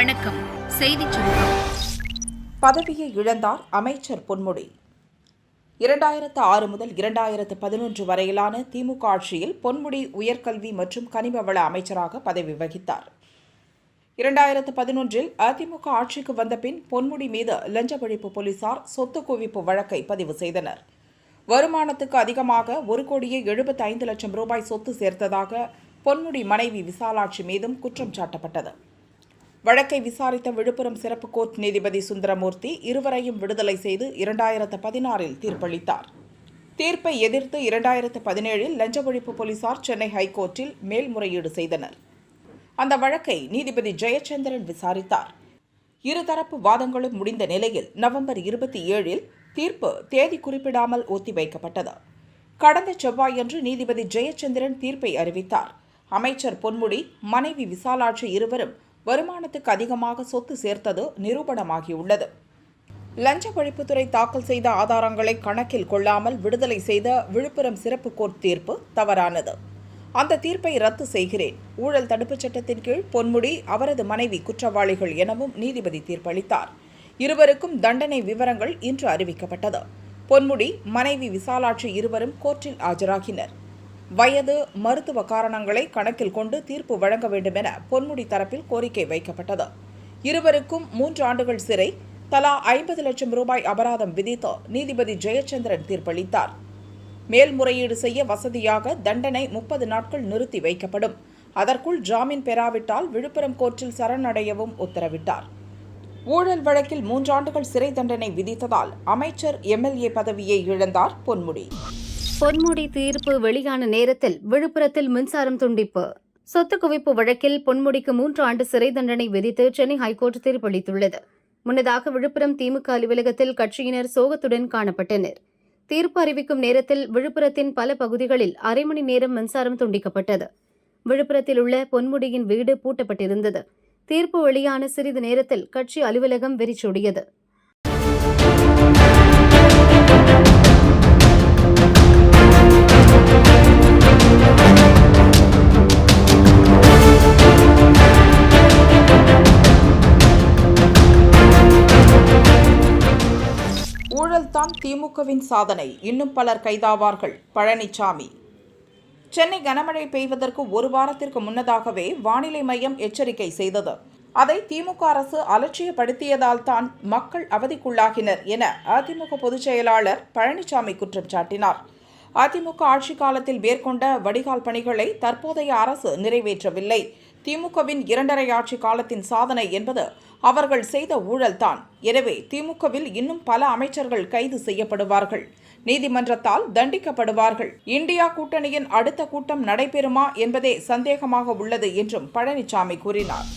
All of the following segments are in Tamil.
வணக்கம். செய்திச் பதவியை இழந்தார் அமைச்சர் பொன்முடி. இரண்டாயிரத்து ஆறு முதல் இரண்டாயிரத்து பதினொன்று வரையிலான திமுக ஆட்சியில் பொன்முடி உயர்கல்வி மற்றும் கனிம வள அமைச்சராக பதவி வகித்தார். இரண்டாயிரத்து பதினொன்றில் அதிமுக ஆட்சிக்கு வந்த பின் பொன்முடி மீது லஞ்ச ஒழிப்பு போலீசார் சொத்து குவிப்பு வழக்கை பதிவு செய்தனர். வருமானத்துக்கு அதிகமாக ஒரு கோடியே எழுபத்தைந்து லட்சம் ரூபாய் சொத்து சேர்த்ததாக பொன்முடி மனைவி விசாலாட்சி மீதும் குற்றம் சாட்டப்பட்டது. வழக்கை விசாரித்த விழுப்புரம் சிறப்பு கோர்ட் நீதிபதி சுந்தரமூர்த்தி இருவரையும் விடுதலை செய்து இரண்டாயிரத்து பதினாறில் தீர்ப்பளித்தார். தீர்ப்பை எதிர்த்து இரண்டாயிரத்து பதினேழில் லஞ்ச ஒழிப்பு போலீசார் சென்னை ஹைகோர்ட்டில் மேல்முறையீடு செய்தனர். அந்த வழக்கை நீதிபதி ஜெயச்சந்திரன் விசாரித்தார். இருதரப்பு வாதங்களும் முடிந்த நிலையில் நவம்பர் இருபத்தி ஏழில் தீர்ப்பு தேதி குறிப்பிடாமல் ஒத்திவைக்கப்பட்டது. கடந்த செவ்வாயன்று நீதிபதி ஜெயச்சந்திரன் தீர்ப்பை அறிவித்தார். அமைச்சர் பொன்முடி மனைவி விசாலாட்சி இருவரும் வருமானத்துக்கு அதிகமாக சொத்து சேர்த்தது நிரூபணமாகியுள்ளது. லஞ்ச ஒழிப்புத்துறை தாக்கல் செய்த ஆதாரங்களை கணக்கில் கொள்ளாமல் விடுதலை செய்த விழுப்புரம் சிறப்பு கோர்ட் தீர்ப்பு தவறானது. அந்த தீர்ப்பை ரத்து செய்கிறேன். ஊழல் தடுப்புச் சட்டத்தின் கீழ் பொன்முடி அவரது மனைவி குற்றவாளிகள் எனவும் நீதிபதி தீர்ப்பளித்தார். இருவருக்கும் தண்டனை விவரங்கள் இன்று அறிவிக்கப்பட்டது. பொன்முடி மனைவி விசாலாட்சி இருவரும் கோர்ட்டில் ஆஜராகினர். வயது மருத்துவ காரணங்களை கணக்கில் கொண்டு தீர்ப்பு வழங்க வேண்டும் என பொன்முடி தரப்பில் கோரிக்கை வைக்கப்பட்டது. இருவருக்கும் மூன்று ஆண்டுகள் சிறை தலா ஐம்பது லட்சம் ரூபாய் அபராதம் விதித்து நீதிபதி ஜெயச்சந்திரன் தீர்ப்பளித்தார். மேல்முறையீடு செய்ய வசதியாக தண்டனை முப்பது நாட்கள் நிறுத்தி வைக்கப்படும். அதற்குள் ஜாமீன் பெறாவிட்டால் விழுப்புரம் கோர்ட்டில் சரணடையவும் உத்தரவிட்டார். ஊழல் வழக்கில் மூன்றாண்டுகள் சிறை தண்டனை விதித்ததால் அமைச்சர் எம்எல்ஏ பதவியை இழந்தார் பொன்முடி. பொன்முடி தீர்ப்பு வெளியான நேரத்தில் விழுப்புரத்தில் மின்சாரம் துண்டிப்பு. சொத்து குவிப்பு வழக்கில் பொன்முடிக்கு மூன்று ஆண்டு சிறை தண்டனை விதித்து சென்னை ஹைகோர்ட் தீர்ப்பளித்துள்ளது. முன்னதாக விழுப்புரம் திமுக அலுவலகத்தில் கட்சியினர் சோகத்துடன் காணப்பட்டனர். தீர்ப்பு அறிவிக்கும் நேரத்தில் விழுப்புரத்தின் பல பகுதிகளில் அரை மணி நேரம் மின்சாரம் துண்டிக்கப்பட்டது. விழுப்புரத்தில் உள்ள பொன்முடியின் வீடு பூட்டப்பட்டிருந்தது. தீர்ப்பு வெளியான சிறிது நேரத்தில் கட்சி அலுவலகம் வெறிச்சோடியது. ஊழல்தான் திமுகவின் சாதனை. இன்னும் பலர் கைதாவார்கள். பழனிசாமி சென்னை கனமழை பெய்வதற்கு ஒரு வாரத்திற்கு முன்னதாகவே வானிலை மையம் எச்சரிக்கை செய்தது. அதை திமுக அரசு அலட்சியப்படுத்தியதால் தான் மக்கள் அவதிக்குள்ளாகினர் என அதிமுக பொதுச் செயலாளர் பழனிசாமி குற்றம் சாட்டினார். அதிமுக ஆட்சி காலத்தில் மேற்கொண்ட வடிகால் பணிகளை தற்போதைய அரசு நிறைவேற்றவில்லை. திமுகவின் இரண்டரை ஆட்சி காலத்தின் சாதனை என்பது அவர்கள் செய்த ஊழல்தான். எனவே திமுகவில் இன்னும் பல அமைச்சர்கள் கைது செய்யப்படுவார்கள். நீதிமன்றத்தால் தண்டிக்கப்படுவார்கள். இந்தியா கூட்டணியின் அடுத்த கூட்டம் நடைபெறுமா என்பதே சந்தேகமாக உள்ளது என்றும் பழனிசாமி கூறினார்.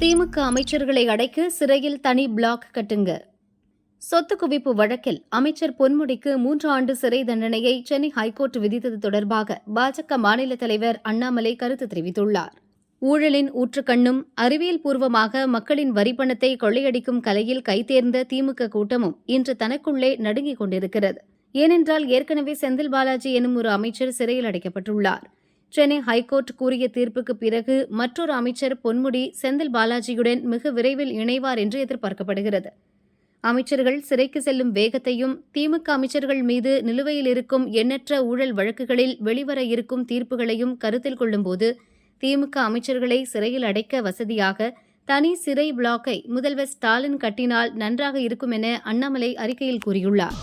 திமுக அமைச்சர்களை அடைக்க சிறையில் தனி பிளாக் கட்டுங்க. சொத்து குவிப்பு வழக்கில் அமைச்சர் பொன்முடிக்கு மூன்று ஆண்டு சிறை தண்டனையை சென்னை ஹைகோர்ட் விதித்தது தொடர்பாக பாஜக மாநில தலைவர் அண்ணாமலை கருத்து தெரிவித்துள்ளார். ஊழலின் ஊற்றுக்கண்ணும் அறிவியல் பூர்வமாக மக்களின் வரிப்பணத்தை கொள்ளையடிக்கும் கலையில் கைதேர்ந்த திமுக கூட்டமும் இன்று தனக்குள்ளே நடுங்கிக் கொண்டிருக்கிறது. ஏனென்றால் ஏற்கனவே செந்தில் பாலாஜி எனும் ஒரு அமைச்சர் சிறையில் அடைக்கப்பட்டுள்ளார். சென்னை ஹைகோர்ட் கூறிய தீர்ப்புக்கு பிறகு மற்றொரு அமைச்சர் பொன்முடி செந்தில் பாலாஜியுடன் மிக விரைவில் இணைவார் என்று எதிர்பார்க்கப்படுகிறது. அமைச்சர்கள் சிறைக்கு செல்லும் வேகத்தையும் திமுக அமைச்சர்கள் மீது நிலுவையில் இருக்கும் எண்ணற்ற ஊழல் வழக்குகளில் வெளிவர இருக்கும் தீர்ப்புகளையும் கருத்தில் கொள்ளும்போது திமுக அமைச்சர்களை சிறையில் அடைக்க வசதியாக தனி சிறை பிளாக்கை முதல்வர் ஸ்டாலின் கட்டினால் நன்றாக இருக்கும் என அண்ணாமலை அறிக்கையில் கூறியுள்ளார்.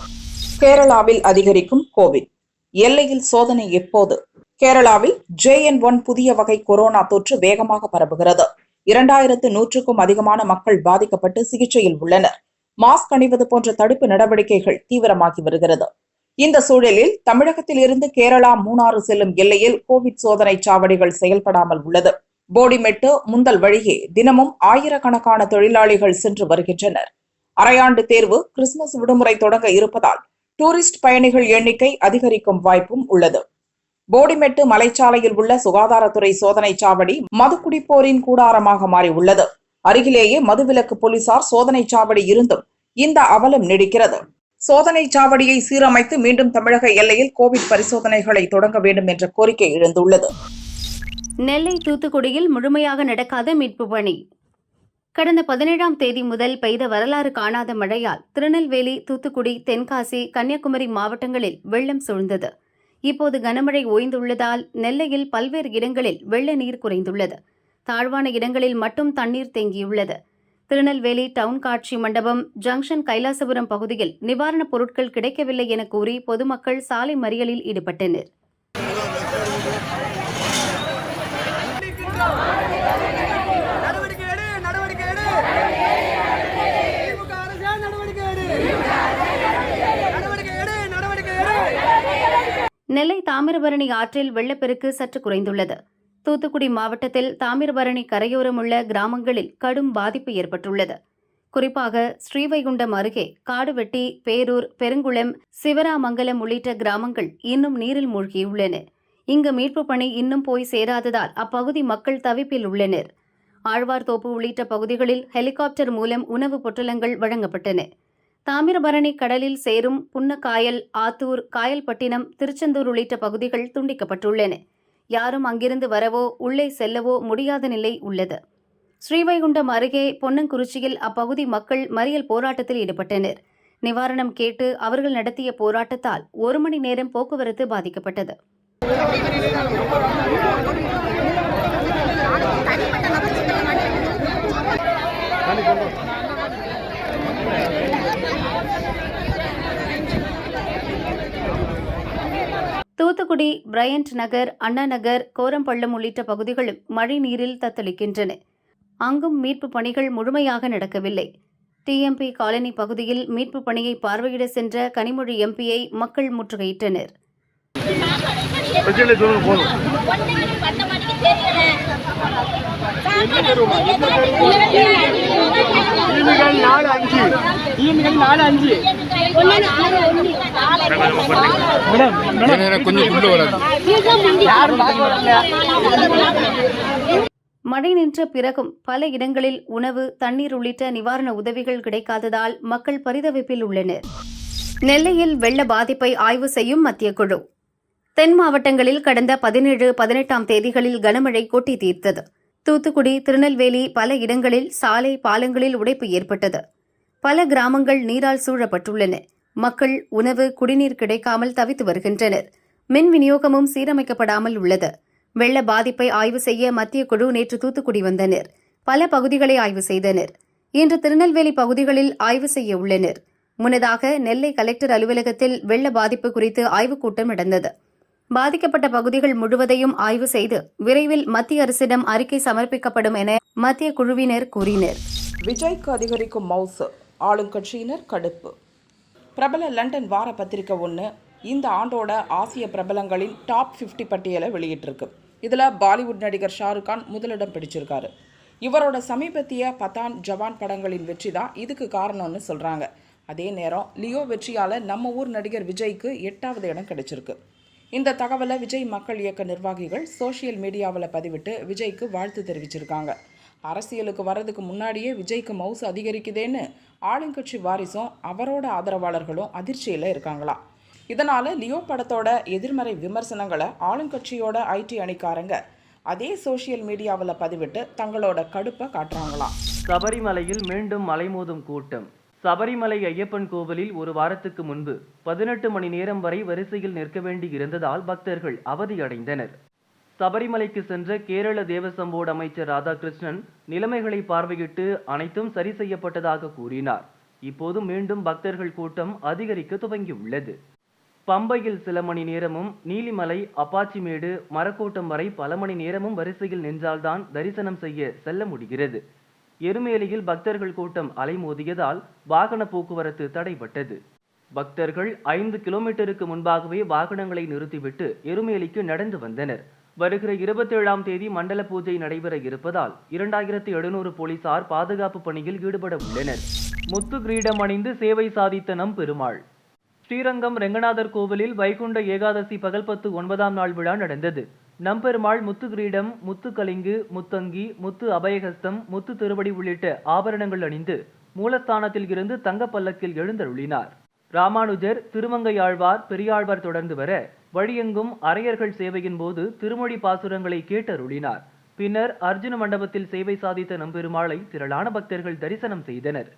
கேரளாவில் அதிகரிக்கும் கோவிட். எல்லையில் சோதனை எப்போது? கேரளாவில் ஜே என் ஒன் புதிய வகை கொரோனா தொற்று வேகமாக பரவுகிறது. இரண்டாயிரத்து நூற்றுக்கும் அதிகமான மக்கள் பாதிக்கப்பட்டு சிகிச்சையில் உள்ளனர். மாஸ்க் அணிவது போன்ற தடுப்பு நடவடிக்கைகள் தீவிரமாகி வருகிறது. இந்த சூழலில் தமிழகத்தில் இருந்து கேரளா மூணாறு செல்லும் எல்லையில் கோவிட் சோதனை சாவடிகள் செயல்படாமல் உள்ளது. போடிமெட்டு முந்தல் வழியே தினமும் ஆயிரக்கணக்கான தொழிலாளிகள் சென்று வருகின்றனர். அரையாண்டு தேர்வு கிறிஸ்துமஸ் விடுமுறை தொடங்க இருப்பதால் டூரிஸ்ட் பயணிகள் எண்ணிக்கை அதிகரிக்கும் வாய்ப்பும் உள்ளது. போடிமெட்டு மலைச்சாலையில் உள்ள சுகாதாரத்துறை சோதனை சாவடி மது குடிப்போரின் கூடாரமாக மாறியுள்ளது அருகிலேயே மதுவிலக்கு போலீசார் சோதனை சாவடி இருந்தும் இந்த அவலம் நீடிக்கிறது. சோதனை சாவடியை சீரமைத்து மீண்டும் தமிழக எல்லையில் கோவிட் பரிசோதனைகளை தொடங்க வேண்டும் என்ற கோரிக்கை எழுந்துள்ளது. நெல்லை தூத்துக்குடியில் முழுமையாக நடக்காத மீட்பு பணி. கடந்த பதினேழாம் தேதி முதல் பெய்த வரலாறு காணாத மழையால் திருநெல்வேலி தூத்துக்குடி தென்காசி கன்னியாகுமரி மாவட்டங்களில் வெள்ளம் சூழ்ந்தது. இப்போது கனமழை ஓய்ந்துள்ளதால் நெல்லையில் பல்வேறு இடங்களில் வெள்ள நீர் குறைந்துள்ளது. தாழ்வான இடங்களில் மட்டும் தண்ணீர் தேங்கியுள்ளது. திருநெல்வேலி டவுன் காட்சி மண்டபம் ஜங்ஷன் கைலாசபுரம் பகுதியில் நிவாரணப் பொருட்கள் கிடைக்கவில்லை என கூறி பொதுமக்கள் சாலை மறியலில் ஈடுபட்டனர். நெல்லை தாமிரபரணி ஆற்றில் வெள்ளப்பெருக்கு சற்று குறைந்துள்ளது. தூத்துக்குடி மாவட்டத்தில் தாமிரபரணி கரையோரம் உள்ள கிராமங்களில் கடும் பாதிப்பு ஏற்பட்டுள்ளது. குறிப்பாக ஸ்ரீவைகுண்டம் அருகே காடுவெட்டி பேரூர் பெருங்குளம் சிவராமங்கலம் உள்ளிட்ட கிராமங்கள் இன்னும் நீரில் மூழ்கியுள்ளன. இங்கு மீட்புப் பணி இன்னும் போய் சேராததால் அப்பகுதி மக்கள் தவிப்பில் உள்ளனர். ஆழ்வார்தோப்பு உள்ளிட்ட பகுதிகளில் ஹெலிகாப்டர் மூலம் உணவுப் பொட்டலங்கள் வழங்கப்பட்டன. தாமிரபரணி கடலில் சேரும் புன்னக்காயல் ஆத்தூர் காயல்பட்டினம் திருச்செந்தூர் உள்ளிட்ட பகுதிகள் துண்டிக்கப்பட்டுள்ளன. யாரும் அங்கிருந்து வரவோ உள்ளே செல்லவோ முடியாத நிலை உள்ளது. ஸ்ரீவைகுண்டம் அருகே பொன்னங்குறிச்சியில் அப்பகுதி மக்கள் மறியல் போராட்டத்தில் ஈடுபட்டனர். நிவாரணம் கேட்டு அவர்கள் நடத்திய போராட்டத்தால் ஒரு மணி நேரம் போக்குவரத்து பாதிக்கப்பட்டது. தூத்துக்குடி பிரையண்ட் நகர் அண்ணா நகர் கோரம்பள்ளம் உள்ளிட்ட பகுதிகளும் மழை நீரில் தத்தளிக்கின்றன. அங்கும் மீட்புப் பணிகள் முழுமையாக நடக்கவில்லை. டிஎம்பி காலனி பகுதியில் மீட்புப் பணியை பார்வையிட சென்ற கனிமொழி எம்பியை மக்கள் முற்றுகையிட்டனர். நாலு அஞ்சு. நாலு அஞ்சு. மழை நின்ற பிறகும் பல இடங்களில் உணவு தண்ணீர் உள்ளிட்ட நிவாரண உதவிகள் கிடைக்காததால் மக்கள் பரிதவிப்பில் உள்ளனர். நெல்லையில் வெள்ள பாதிப்பை ஆய்வு செய்யும் மத்திய குழு. தென் மாவட்டங்களில் கடந்த பதினேழு பதினெட்டாம் தேதிகளில் கனமழை கொட்டி தீர்த்தது. தூத்துக்குடி திருநெல்வேலி பல இடங்களில் சாலை பாலங்களில் உடைப்பு ஏற்பட்டது. பல கிராமங்கள் நீரால் சூழப்பட்டுள்ளன. மக்கள் உணவு குடிநீர் கிடைக்காமல் தவித்து வருகின்றனர். மின் விநியோகமும் சீரமைக்கப்படாமல் உள்ளது. வெள்ள பாதிப்பை ஆய்வு செய்ய மத்திய குழு நேற்று தூத்துக்குடி வந்தனர். பல பகுதிகளை ஆய்வு செய்தனர். இன்று திருநெல்வேலி பகுதிகளில் ஆய்வு செய்ய உள்ளனர். முன்னதாக நெல்லை கலெக்டர் அலுவலகத்தில் வெள்ள பாதிப்பு குறித்து ஆய்வுக் கூட்டம் நடந்தது. பாதிக்கப்பட்ட பகுதிகள் முழுவதையும் ஆய்வு செய்து விரைவில் மத்திய அரசிடம் அறிக்கை சமர்ப்பிக்கப்படும் என மத்திய குழுவினர் கூறினர். விஜய்க்கு அதிகரிக்கும் மவுசு. ஆளுங்கட்சியினர் கடுப்பு. பிரபல லண்டன் வார பத்திரிக்கை ஒன்று இந்த ஆண்டோட ஆசிய பிரபலங்களின் டாப் 50 பட்டியலை வெளியிட்டிருக்கு. இதில் பாலிவுட் நடிகர் ஷாருக் கான் முதலிடம் பிடிச்சிருக்காரு. இவரோட சமீபத்திய பதான் ஜவான் படங்களின் வெற்றி தான் இதுக்கு காரணம்னு சொல்கிறாங்க அதே நேரம் லியோ வெற்றியால் நம்ம ஊர் நடிகர் விஜய்க்கு எட்டாவது இடம் கிடைச்சிருக்கு. இந்த தகவலை விஜய் மக்கள் இயக்க நிர்வாகிகள் சோஷியல் மீடியாவில் பதிவிட்டு விஜய்க்கு வாழ்த்து தெரிவிச்சிருக்காங்க. அரசியலுக்கு வர்றதுக்கு முன்னாடியே விஜய்க்கு மவுசு அதிகரிக்குதேன்னு ஆளுங்கட்சி வாரிசும் அவரோட ஆதரவாளர்களும் அதிர்ச்சியில் இருக்காங்களா? இதனால் லியோ படத்தோட எதிர்மறை விமர்சனங்களை ஆளுங்கட்சியோட ஐடி அணிக்காரங்க அதே சோஷியல் மீடியாவில் பதிவிட்டு தங்களோட கடுப்பை காட்டுறாங்களாம் சபரிமலையில் மீண்டும் மலைமோதும் கூட்டம். சபரிமலை ஐயப்பன் கோவிலில் ஒரு வாரத்துக்கு முன்பு பதினெட்டு மணி நேரம் வரை வரிசையில் நிற்க வேண்டி இருந்ததால் பக்தர்கள் அவதியடைந்தனர் சபரிமலைக்கு சென்ற கேரள தேவசம் போர்டு அமைச்சர் ராதாகிருஷ்ணன் நிலைமைகளை பார்வையிட்டு அனைத்தும் சரி செய்யப்பட்டதாக கூறினார். இப்போது மீண்டும் பக்தர்கள் கூட்டம் அதிகரிக்க துவங்கியுள்ளது. பம்பையில் சில மணி நேரமும் நீலிமலை அப்பாச்சிமேடு மரக்கூட்டம் வரை பல மணி நேரமும் வரிசையில் நின்றால்தான் தரிசனம் செய்ய செல்ல முடிகிறது. எருமேலியில் பக்தர்கள் கூட்டம் அலைமோதியதால் வாகன போக்குவரத்து தடைபட்டது. பக்தர்கள் ஐந்து கிலோமீட்டருக்கு முன்பாகவே வாகனங்களை நிறுத்திவிட்டு எருமேலிக்கு நடந்து வந்தனர். வருகிற இருபத்தேழாம் தேதி மண்டல பூஜை நடைபெற இருப்பதால் இரண்டாயிரத்தி எழுநூறு போலீசார் பாதுகாப்பு பணியில் ஈடுபட உள்ளனர். முத்து கிரீடம் அணிந்து சேவை சாதித்த நம் பெருமாள். ஸ்ரீரங்கம் ரெங்கநாதர் கோவிலில் வைகுண்ட ஏகாதசி பகல் பத்து ஒன்பதாம் நாள் விழா நடந்தது. நம்பெருமாள் முத்து கிரீடம் முத்து கலிங்கு முத்தங்கி முத்து அபயஹஸ்தம் முத்து திருவடி உள்ளிட்ட ஆபரணங்கள் அணிந்து மூலஸ்தானத்தில் இருந்து தங்க பல்லக்கில் எழுந்தருளினார். ராமானுஜர் திருமங்கையாழ்வார் பெரியாழ்வார் தொடர்ந்து வர வழியெங்கும் அரையர்கள் சேவையின் போது திருமொழி பாசுரங்களை கேட்டருளினார் பின்னர் அர்ஜுன மண்டபத்தில் சேவை சாதித்த நம்பெருமாளை திரளான பக்தர்கள் தரிசனம் செய்தனர்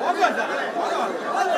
Vamos, vamos, vamos.